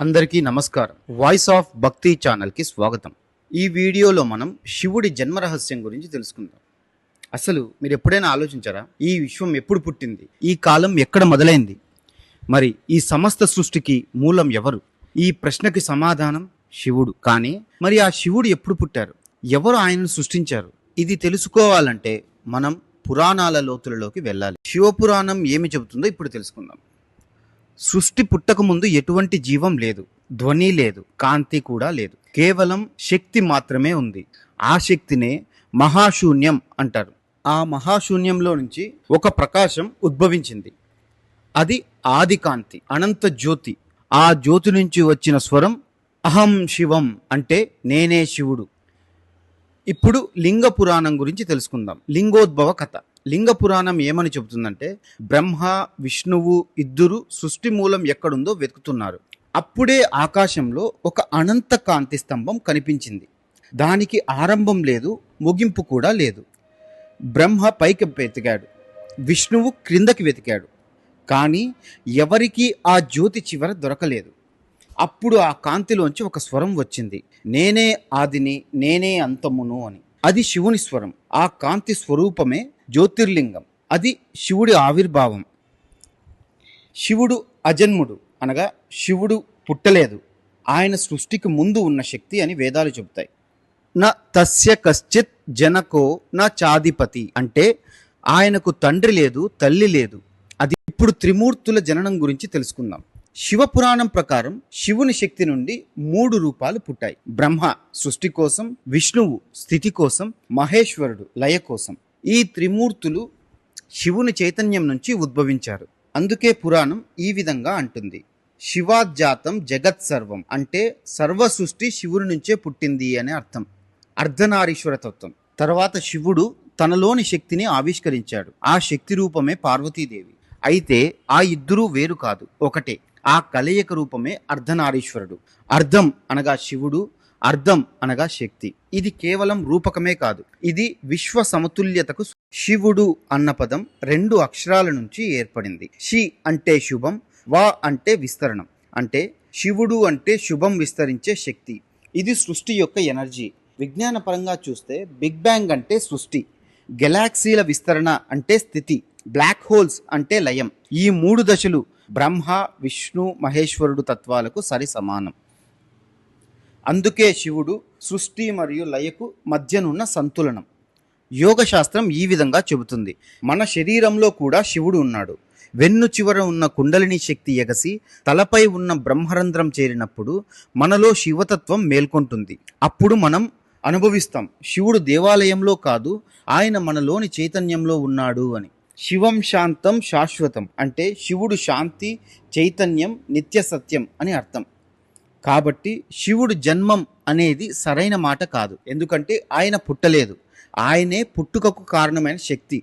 అందరికీ నమస్కారం. Voice of భక్తి ఛానల్కి స్వాగతం. ఈ వీడియోలో మనం శివుడి జన్మ రహస్యం గురించి తెలుసుకుందాం. అసలు మీరు ఎప్పుడైనా ఆలోచించారా? ఈ విశ్వం ఎప్పుడు పుట్టింది? ఈ కాలం ఎక్కడ మొదలైంది? మరి ఈ సమస్త సృష్టికి మూలం ఎవరు? ఈ ప్రశ్నకి సమాధానం శివుడు. కానీ మరి ఆ శివుడు ఎప్పుడు పుట్టారు? ఎవరు ఆయనను సృష్టించారు? ఇది తెలుసుకోవాలంటే మనం పురాణాల లోతులలోకి వెళ్ళాలి. శివపురాణం ఏమి చెబుతుందో ఇప్పుడు తెలుసుకుందాం. సృష్టి పుట్టకముందు ఎటువంటి జీవం లేదు ధ్వని లేదు కాంతి కూడా లేదు. కేవలం శక్తి మాత్రమే ఉంది. ఆ శక్తినే మహాశూన్యం అంటారు. ఆ మహాశూన్యంలో నుంచి ఒక ప్రకాశం ఉద్భవించింది. అది ఆది కాంతి అనంత జ్యోతి. ఆ జ్యోతి నుంచి వచ్చిన స్వరం అహం శివం అంటే నేనే శివుడు. ఇప్పుడు లింగ పురాణం గురించి తెలుసుకుందాం. లింగోద్భవ కథ. లింగ పురాణం ఏమని చెబుతుందంటే బ్రహ్మ విష్ణువు ఇద్దరు సృష్టి మూలం ఎక్కడుందో వెతుకుతున్నారు. అప్పుడే ఆకాశంలో ఒక అనంత కాంతి స్తంభం కనిపించింది. దానికి ఆరంభం లేదు ముగింపు కూడా లేదు. బ్రహ్మ పైకి వెతికాడు. విష్ణువు క్రిందకి వెతికాడు. కానీ ఎవరికీ ఆ జ్యోతి చివర దొరకలేదు. అప్పుడు ఆ కాంతిలోంచి ఒక స్వరం వచ్చింది. నేనే ఆదిని నేనే అంతమును అని. అది శివుని స్వరం. ఆ కాంతి స్వరూపమే జ్యోతిర్లింగం. అది శివుడి ఆవిర్భావం. శివుడు అజన్ముడు అనగా శివుడు పుట్టలేదు. ఆయన సృష్టికి ముందు ఉన్న శక్తి అని వేదాలు చెబుతాయి. నా తస్య కశ్చిత్ జనకో నా చాధిపతి అంటే ఆయనకు తండ్రి లేదు తల్లి లేదు. అది ఇప్పుడు త్రిమూర్తుల జననం గురించి తెలుసుకుందాం. శివపురాణం ప్రకారం శివుని శక్తి నుండి మూడు రూపాలు పుట్టాయి. బ్రహ్మ సృష్టి కోసం విష్ణువు స్థితి కోసం మహేశ్వరుడు లయ కోసం. ఈ త్రిమూర్తులు శివుని చైతన్యం నుంచి ఉద్భవించారు. అందుకే పురాణం ఈ విధంగా అంటుంది. శివాజ్జాతం జగత్ సర్వం అంటే సర్వ సృష్టి శివుని నుంచే పుట్టింది అనే అర్థం. అర్ధనారీశ్వర తత్వం. తర్వాత శివుడు తనలోని శక్తిని ఆవిష్కరించాడు. ఆ శక్తి రూపమే పార్వతీదేవి. అయితే ఆ ఇద్దరూ వేరు కాదు. ఒకటే ఆ కలయిక రూపమే అర్ధనారీశ్వరుడు. అర్ధం అనగా శివుడు అర్థం అనగా శక్తి. ఇది కేవలం రూపకమే కాదు. ఇది విశ్వ సమతుల్యతకు శివుడు అన్న పదం రెండు అక్షరాల నుంచి ఏర్పడింది. షి అంటే శుభం వా అంటే విస్తరణం. అంటే శివుడు అంటే శుభం విస్తరించే శక్తి. ఇది సృష్టి యొక్క ఎనర్జీ. విజ్ఞానపరంగా చూస్తే బిగ్ బ్యాంగ్ అంటే సృష్టి. గెలాక్సీల విస్తరణ అంటే స్థితి. బ్లాక్ హోల్స్ అంటే లయం. ఈ మూడు దశలు బ్రహ్మ విష్ణు మహేశ్వరుడు తత్వాలకు సరి సమానం అందుకే శివుడు సృష్టి మరియు లయకు మధ్యనున్న సంతులనం. యోగశాస్త్రం ఈ విధంగా చెబుతుంది. మన శరీరంలో కూడా శివుడు ఉన్నాడు. వెన్ను చివర ఉన్న కుండలిని శక్తి ఎగసి తలపై ఉన్న బ్రహ్మరంధ్రం చేరినప్పుడు మనలో శివతత్వం మేల్కొంటుంది. అప్పుడు మనం అనుభవిస్తాం శివుడు దేవాలయంలో కాదు ఆయన మనలోని చైతన్యంలో ఉన్నాడు అని. శివం శాంతం శాశ్వతం అంటే శివుడు శాంతి చైతన్యం నిత్య సత్యం అని అర్థం. కాబట్టి శివుడు జన్మం అనేది సరైన మాట కాదు. ఎందుకంటే ఆయన పుట్టలేదు. ఆయనే పుట్టుకకు కారణమైన శక్తి.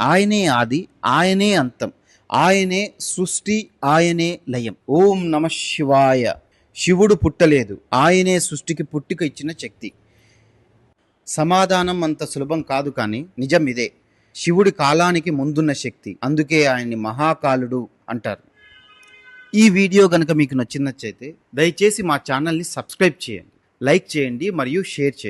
ఆయనే ఆది ఆయనే అంతం. ఆయనే సృష్టి ఆయనే లయం. ఓం నమ శివాయ. శివుడు పుట్టలేదు. ఆయనే సృష్టికి పుట్టుక ఇచ్చిన శక్తి. సమాధానం అంత సులభం కాదు కానీ నిజం ఇదే. శివుడి కాలానికి ముందున్న శక్తి. అందుకే ఆయన్ని మహాకాలుడు అంటారు. ఈ వీడియో కనుక మీకు నచ్చినట్లయితే దయచేసి మా ఛానల్ని సబ్స్క్రైబ్ చేయండి. లైక్ చేయండి మరియు షేర్ చేయండి.